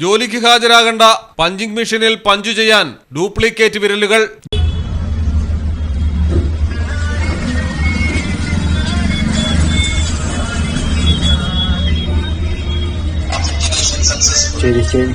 ജോലിക്ക് ഹാജരാകേണ്ട പഞ്ചിങ് മെഷീനിൽ പഞ്ചു ചെയ്യാൻ ഡ്യൂപ്ലിക്കേറ്റ് വിരലുകൾ. ശരി ശരി.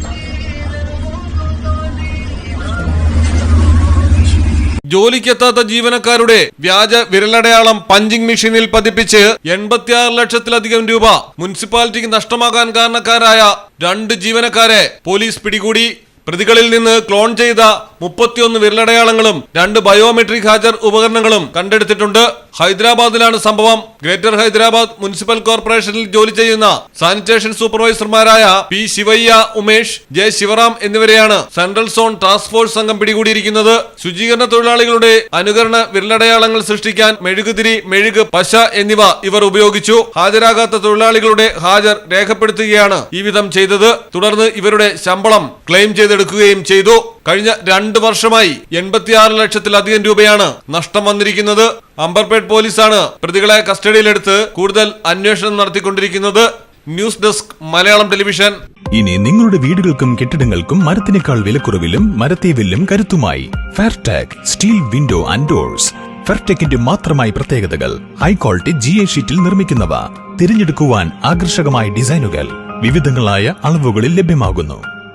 ജോലിക്കെത്താത്ത ജീവനക്കാരുടെ വ്യാജ വിരലടയാളം പഞ്ചിങ് മെഷീനിൽ പതിപ്പിച്ച് എൺപത്തിയാറ് ലക്ഷത്തിലധികം രൂപ മുനിസിപ്പാലിറ്റിക്ക് നഷ്ടമാകാൻ കാരണക്കാരായ രണ്ട് ജീവനക്കാരെ പോലീസ് പിടികൂടി പ്രതികളിൽ നിന്ന് ക്ലോൺ ചെയ്ത മുപ്പത്തിയൊന്ന് വിരലടയാളങ്ങളും രണ്ട് ബയോമെട്രിക് ഹാജർ ഉപകരണങ്ങളും കണ്ടെടുത്തിട്ടുണ്ട്. ഹൈദരാബാദിലാണ് സംഭവം. ഗ്രേറ്റർ ഹൈദരാബാദ് മുനിസിപ്പൽ കോർപ്പറേഷനിൽ ജോലി ചെയ്യുന്ന സാനിറ്റേഷൻ സൂപ്പർവൈസർമാരായ പി ശിവയ്യ ഉമേഷ് ജെ ശിവറാം എന്നിവരെയാണ് സെൻട്രൽ സോൺ ടാസ്ക് ഫോഴ്സ് സംഘം പിടികൂടിയിരിക്കുന്നത്. ശുചീകരണ തൊഴിലാളികളുടെ അനുകരണ വിരലടയാളങ്ങൾ സൃഷ്ടിക്കാൻ മെഴുകുതിരി മെഴുക് പശ എന്നിവ ഇവർ ഉപയോഗിച്ചു. ഹാജരാകാത്ത തൊഴിലാളികളുടെ ഹാജർ രേഖപ്പെടുത്തുകയാണ് ഈ വിധം ചെയ്തത്. തുടർന്ന് ഇവരുടെ ശമ്പളം ക്ലെയിം ചെയ്തെടുക്കുകയും ചെയ്തു. കഴിഞ്ഞ രണ്ട് വർഷമായി എൺപത്തിയാറ് ലക്ഷത്തിലധികം രൂപയാണ് നഷ്ടം വന്നിരിക്കുന്നത്. അമ്പർപേട്ട് പോലീസാണ് പ്രതികളെ കസ്റ്റഡിയിലെടുത്ത് കൂടുതൽ അന്വേഷണം നടത്തിക്കൊണ്ടിരിക്കുന്നത്. News desk Malayalam television. ഇനി നിങ്ങളുടെ വീടുകൾക്കും കെട്ടിടങ്ങൾക്കും മരത്തിനേക്കാൾ വിലക്കുറവിലും മരത്തെ വെല്ലും കരുത്തുമായി Fairtag steel window and doors ഫെർടെക്കിന്റെ മാത്രമായി പ്രത്യേകതകൾ ഹൈ ക്വാളിറ്റി ജി എ ഷീറ്റിൽ നിർമ്മിക്കുന്നവ. തിരഞ്ഞെടുക്കുവാൻ ആകർഷകമായ ഡിസൈനുകൾ വിവിധങ്ങളായ അളവുകളിൽ ലഭ്യമാകുന്നു.